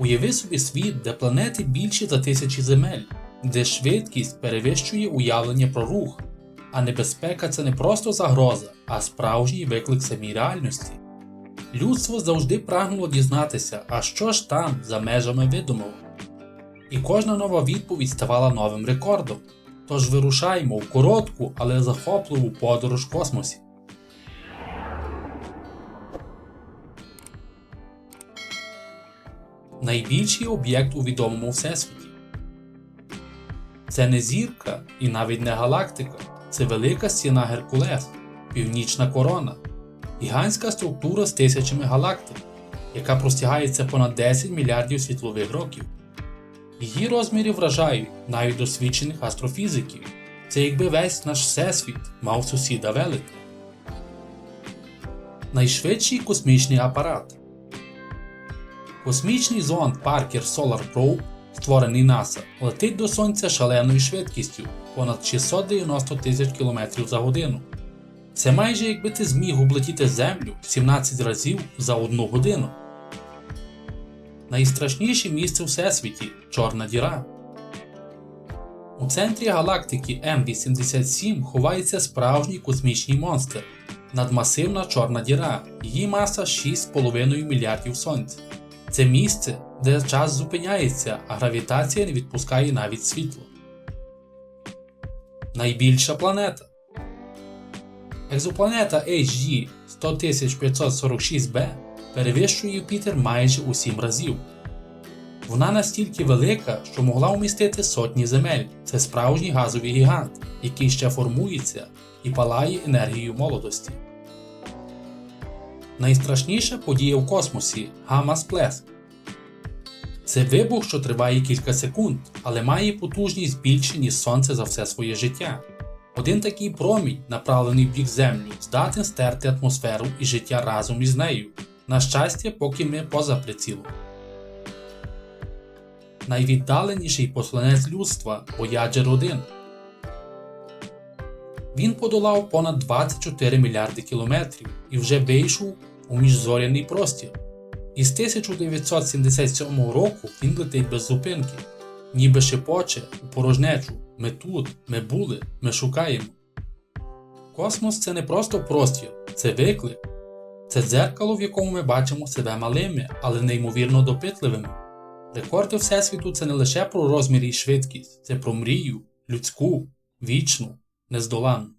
Уяви собі світ, де планети більші за тисячі земель, де швидкість перевищує уявлення про рух, а небезпека це не просто загроза, а справжній виклик самій реальності. Людство завжди прагнуло дізнатися, а що ж там за межами видумого. І кожна нова відповідь ставала новим рекордом. Тож вирушаймо в коротку, але захопливу подорож в космосі. Найбільший об'єкт у відомому всесвіті. Це не зірка і навіть не галактика, це велика стіна Геркулес, північна корона, гігантська структура з тисячами галактик, яка простягається понад 10 мільярдів світлових років. Її розміри вражають навіть досвідчених астрофізиків. Це якби весь наш всесвіт мав сусіда велика. Найшвидший космічний апарат. Космічний зонд Parker Solar Probe, створений НАСА, летить до Сонця шаленою швидкістю понад 690 тисяч км за годину. Це майже якби ти зміг облетіти Землю 17 разів за одну годину. Найстрашніше місце у всесвіті Чорна діра. У центрі галактики М87 ховається справжній космічний монстр надмасивна чорна діра, її маса 6,5 мільярдів сонць. Це місце, де час зупиняється, а гравітація не відпускає навіть світло. Найбільша планета Екзопланета HG 100546b перевищує Юпітер майже у 7 разів. Вона настільки велика, що могла вмістити сотні земель. Це справжній газовий гігант, який ще формується і палає енергією молодості. Найстрашніша подія в космосі гамма-сплеск. Це вибух, що триває кілька секунд, але має потужність більше, ніж сонце за все своє життя. Один такий промінь, направлений в бік Землю, здатен стерти атмосферу і життя разом із нею. На щастя, поки ми поза прицілом. Найвіддаленіший посланець людства Voyager 1. Він подолав понад 24 мільярди кілометрів і вже вийшов у міжзоряний простір. Із 1977 року він летить без зупинки, ніби шепоче у порожнечу. Ми тут, ми були, ми шукаємо. Космос це не просто простір, це виклик. Це дзеркало, в якому ми бачимо себе малими, але неймовірно допитливими. Рекорди Всесвіту це не лише про розмір і швидкість, це про мрію, людську, вічну, нездоланну.